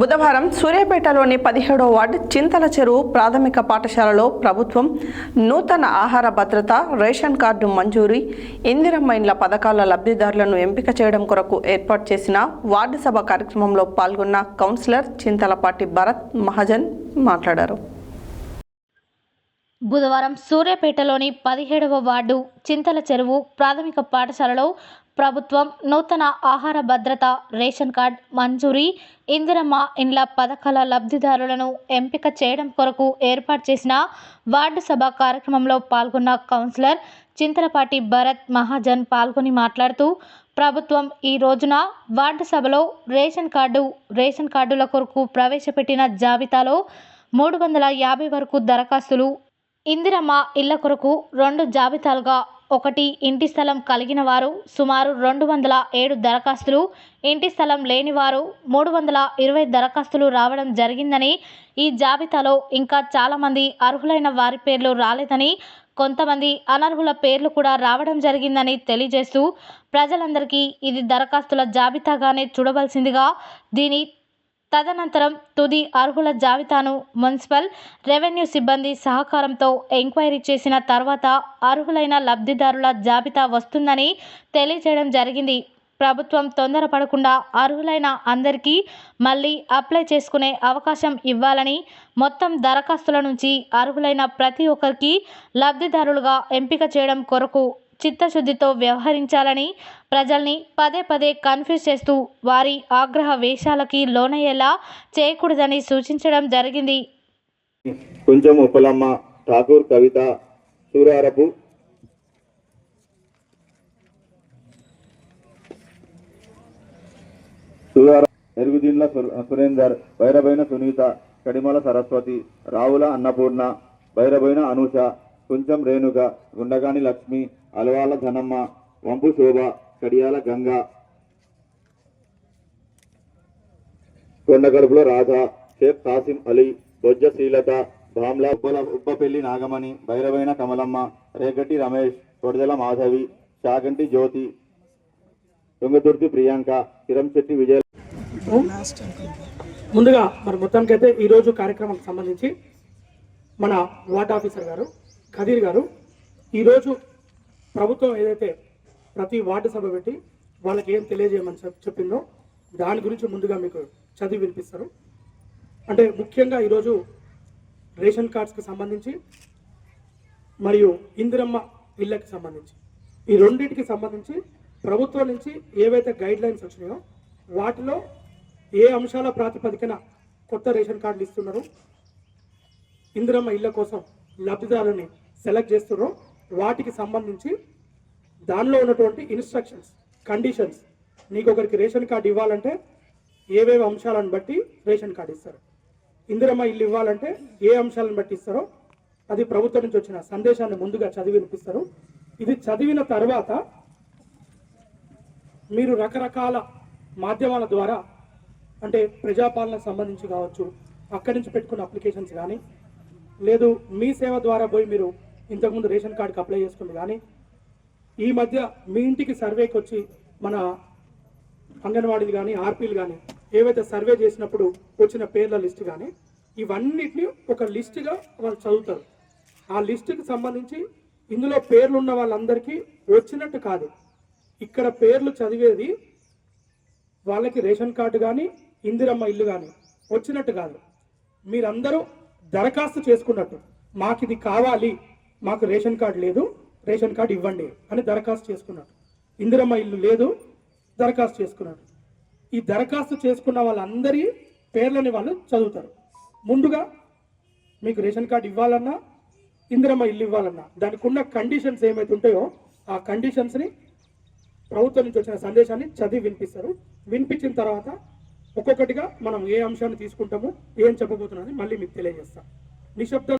బుధవారం సూర్యాపేటలోని పదిహేడో వార్డు చింతల చెరువు ప్రాథమిక పాఠశాలలో ప్రభుత్వం నూతన ఆహార భద్రత రేషన్ కార్డు మంజూరీ ఇందిరమ్మ ఇండ్ల పథకాల లబ్ధిదారులను ఎంపిక చేయడం కొరకు ఏర్పాటు చేసిన వార్డు సభ కార్యక్రమంలో పాల్గొన్న కౌన్సిలర్ చింతలపాటి భరత్ మహాజన్ మాట్లాడారు. బుధవారం సూర్యాపేటలోని పదిహేడవ వార్డు చింతల చెరువు ప్రాథమిక పాఠశాలలో ప్రభుత్వం నూతన ఆహార భద్రత రేషన్ కార్డ్ మంజూరీ ఇందిరమ్మ ఇండ్ల పథకాల లబ్ధిదారులను ఎంపిక చేయడం కొరకు ఏర్పాటు చేసిన వార్డు సభ కార్యక్రమంలో పాల్గొన్న కౌన్సిలర్ చింతలపాటి భరత్ మహాజన్ పాల్గొని మాట్లాడుతూ ప్రభుత్వం ఈ రోజున వార్డు సభలో రేషన్ కార్డు రేషన్ కార్డుల కొరకు ప్రవేశపెట్టిన జాబితాలో మూడు వందల యాభై వరకు దరఖాస్తులు ఇందిరమ్మ ఇళ్ళ కొరకు రెండు జాబితాలుగా ఒకటి ఇంటి స్థలం కలిగిన వారు సుమారు రెండు వందల ఏడు దరఖాస్తులు ఇంటి స్థలం లేనివారు మూడు వందల ఇరవై దరఖాస్తులు రావడం జరిగిందని ఈ జాబితాలో ఇంకా చాలామంది అర్హులైన వారి పేర్లు రాలేదని కొంతమంది అనర్హుల పేర్లు కూడా రావడం జరిగిందని తెలియజేస్తూ ప్రజలందరికీ ఇది దరఖాస్తుల జాబితాగానే చూడవలసిందిగా దీని తదనంతరం తుది అర్హుల జాబితాను మున్సిపల్ రెవెన్యూ సిబ్బంది సహకారంతో ఎంక్వైరీ చేసిన తర్వాత అర్హులైన లబ్ధిదారుల జాబితా వస్తుందని తెలియజేయడం జరిగింది. ప్రభుత్వం తొందరపడకుండా అర్హులైన అందరికీ మళ్ళీ అప్లై చేసుకునే అవకాశం ఇవ్వాలని మొత్తం దరఖాస్తుల నుంచి అర్హులైన ప్రతి ఒక్కరికి లబ్ధిదారులుగా ఎంపిక చేయడం కొరకు చిత్తశుద్ధితో వ్యవహరించాలని ప్రజల్ని పదే పదే కన్ఫ్యూజ్ చేస్తూ వారి ఆగ్రహ వేషాలకి లోనయ్యేలా చేయకూడదని సూచించడం జరిగింది. కొంచెం ఉపలమ్మ ఠాకూర్ కవిత సూరారపు సూరార ఎరుగుదీన్ల సు- సురేందర్ భైరబైన సునీత కడిమల సరస్వతి రావుల అన్నపూర్ణ భైరబైన అనూష కొంచెం రేణుక గుండగాని లక్ష్మి అలవాల ధనమ్మ వంపు శోభ కడియాల గంగ. కొండగడుపులో రాధ షేక్ కాసిం అలీ బొజ్జ శ్రీలత భామ్లా ఉప్పల ఉప్పపెల్లి నాగమణి భైరవైన కమలమ్మ రేగట్టి రమేష్ కొడదల మాధవి చాగంటి జ్యోతి తుంగతుర్తి ప్రియాంక కిరంశెట్టి విజయ ముందుగా మరి మొత్తానికైతే ఈరోజు కార్యక్రమానికి సంబంధించి మన వార్డ్ ఆఫీసర్ గారు ఖదీర్ గారు ఈరోజు ప్రభుత్వం ఏదైతే ప్రతి వార్డు సభ పెట్టి వాళ్ళకి ఏం తెలియజేయమని చెప్పిందో దాని గురించి ముందుగా మీకు చదివి వినిపిస్తారు. అంటే ముఖ్యంగా ఈరోజు రేషన్ కార్డ్స్కి సంబంధించి మరియు ఇందిరమ్మ ఇళ్ళకి సంబంధించి. ఈ రెండింటికి సంబంధించి ప్రభుత్వం నుంచి ఏవైతే గైడ్ లైన్స్ వచ్చినాయో వాటిలో ఏ అంశాల ప్రాతిపదికన కొత్త రేషన్ కార్డులు ఇస్తున్నారు ఇందిరమ్మ ఇళ్ళ కోసం లబ్ధిదారుని సెలెక్ట్ చేస్తున్నారో వాటికి సంబంధించి దానిలో ఉన్నటువంటి ఇన్స్ట్రక్షన్స్ కండిషన్స్ నీకు ఒకరికి రేషన్ కార్డు ఇవ్వాలంటే ఏవేవి అంశాలను బట్టి రేషన్ కార్డు ఇస్తారు. ఇందిరమ్మ ఇల్లు ఇవ్వాలంటే ఏ అంశాలను బట్టి ఇస్తారో అది ప్రభుత్వం నుంచి వచ్చిన సందేశాన్ని ముందుగా చదివి వినిపిస్తారు. ఇది చదివిన తర్వాత మీరు రకరకాల మాధ్యమాల ద్వారా అంటే ప్రజాపాలనకు సంబంధించి కావచ్చు అక్కడి నుంచి పెట్టుకున్న అప్లికేషన్స్ కానీ లేదు మీ సేవ ద్వారా పోయి మీరు ఇంతకుముందు రేషన్ కార్డుకి అప్లై చేసుకుంది. కానీ ఈ మధ్య మీ ఇంటికి సర్వేకి వచ్చి మన అంగన్వాడీలు కానీ ఆర్పీలు కానీ ఏవైతే సర్వే చేసినప్పుడు వచ్చిన పేర్ల లిస్ట్ కానీ ఇవన్నిటిని ఒక లిస్టుగా వాళ్ళు చదువుతారు. ఆ లిస్టుకి సంబంధించి ఇందులో పేర్లు ఉన్న వాళ్ళందరికీ వచ్చినట్టు కాదు. ఇక్కడ పేర్లు చదివేది వాళ్ళకి రేషన్ కార్డు కానీ ఇందిరమ్మ ఇల్లు కానీ వచ్చినట్టు కాదు. మీరందరూ దరఖాస్తు చేసుకున్నట్టు మాకు ఇది కావాలి. మాకు రేషన్ కార్డు లేదు రేషన్ కార్డు ఇవ్వండి అని దరఖాస్తు చేసుకున్నాడు. ఇందిరమ్మ ఇల్లు లేదు దరఖాస్తు చేసుకున్నాడు. ఈ దరఖాస్తు చేసుకున్న వాళ్ళందరి పేర్లని వాళ్ళు చదువుతారు. ముందుగా మీకు రేషన్ కార్డు ఇవ్వాలన్నా ఇందిరమ్మ ఇల్లు ఇవ్వాలన్నా దానికి ఉన్న కండిషన్స్ ఏమైతే ఉంటాయో ఆ కండిషన్స్ని ప్రభుత్వం నుంచి వచ్చిన సందేశాన్ని చదివి వినిపిస్తారు. వినిపించిన తర్వాత ఒక్కొక్కటిగా మనం ఏ అంశాన్ని తీసుకుంటామో ఏం చెప్పబోతున్నది మళ్ళీ మీకు తెలియజేస్తాం. నిశ్శబ్దం